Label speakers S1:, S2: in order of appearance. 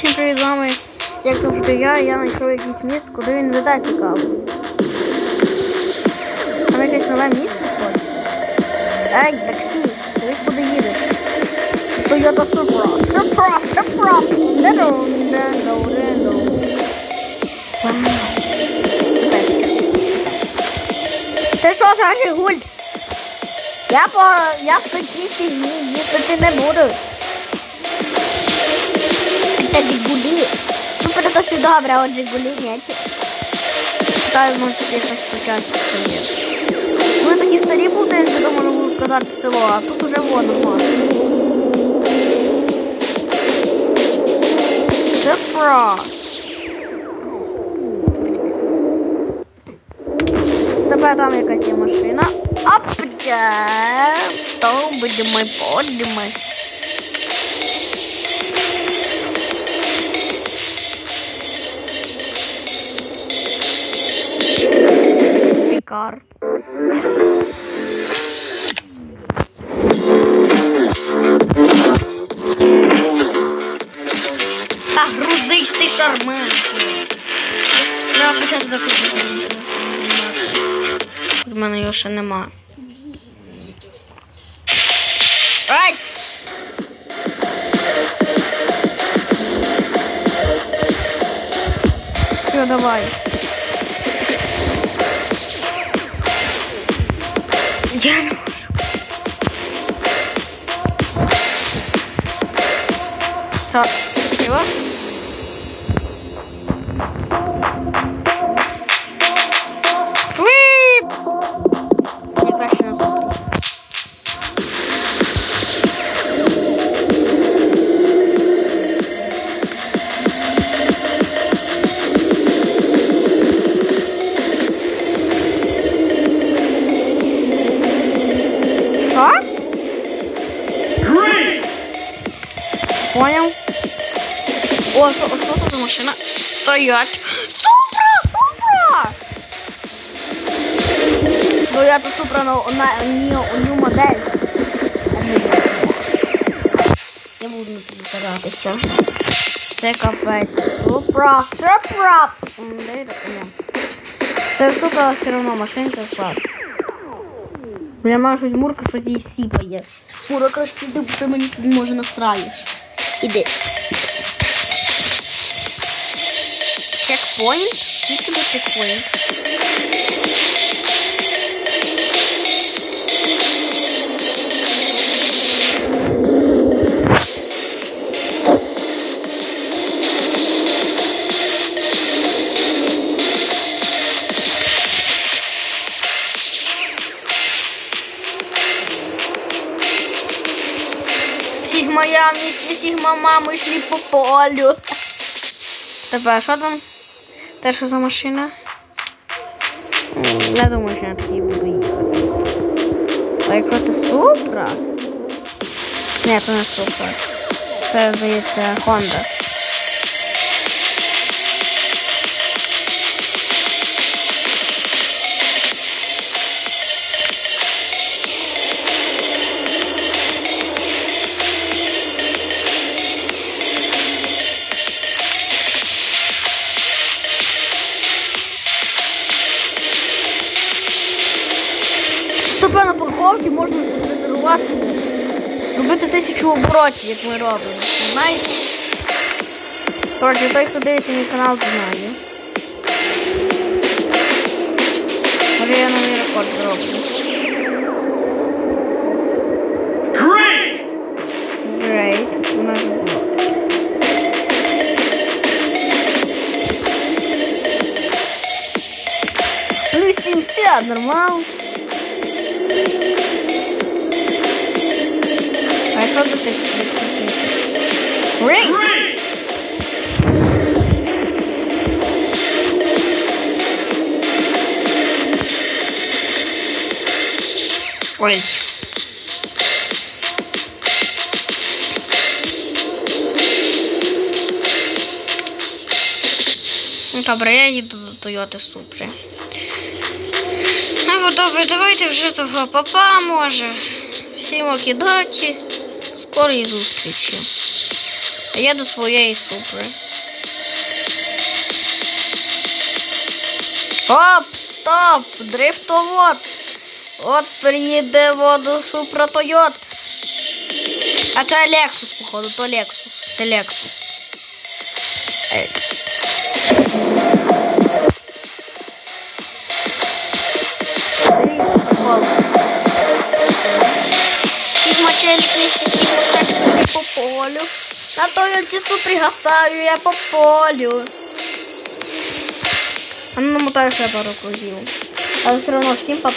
S1: Всім привіт з вами. Як завжди я, я знайшов якийсь міст, куди він веде цікаво. Там якесь нове місто ходить. Ей, таксі, дивись куди їдеш. Toyota Supra. Supra, Supra. Дидо, дидо. Вау. Це що за Жигуль? Я по я в такій фігні їздити не буду Это Жигули. Супер это все добре, а от Жигули нет. Считаю, может быть, якось сучасні є. Ми такі старі будинки, думаю, не буду сказати село, а тут уже воно можна. Супра. Тепер там якась є машина. Апча! То будемо, будемо. Шикар. Та грузись ти. Треба почати докупити. У мене його ще нема. Ай! Все, давай. Я не можу. О, що, що це за машина? Стоять. Супра! Супра! Ну я тут супра на, на ню модель. Я буду на. Все капець. Супра! Супра! Це супра все одно машинка клас. Маю щось мурка, щось їй сіпає. Мура каже, що що мені може настраюєш. Іди. Чекпоінт? Звідки був чекпоінт? Сігма я в місті Сігма маму йшли по полю. Тепер що там? Те, що за машина? Я думаю, що я такий буду їхати. А яка це Супра? Ні, це не Супра. Це, здається, Honda. Стопа на парковці можна тренуватися. Робити тисячу оборотів, як ми робимо. Знаєте? Коротше, той, хто дивиться мій канал, знає. Може я новий рекорд зроблю.
S2: Great!
S1: Great. У нас. Плюс 70, нормал. Тих? Great.
S2: Great!
S1: Ой. Ну, добре, я їду до Toyota Supra. Ну, добре, давайте вже того папа може. Всім окідаки. Скорої зустрічі. Я до своєї супри. Оп, стоп! Дрифтовод! От приїде воду Супра Тойот. А це Lexus, походу, то Lexus. Це Lexus. Ей. Полю. На Тойоті Супрі гасаю я по полю. А ну намотаю ще пару кругів. Але все одно всім пока.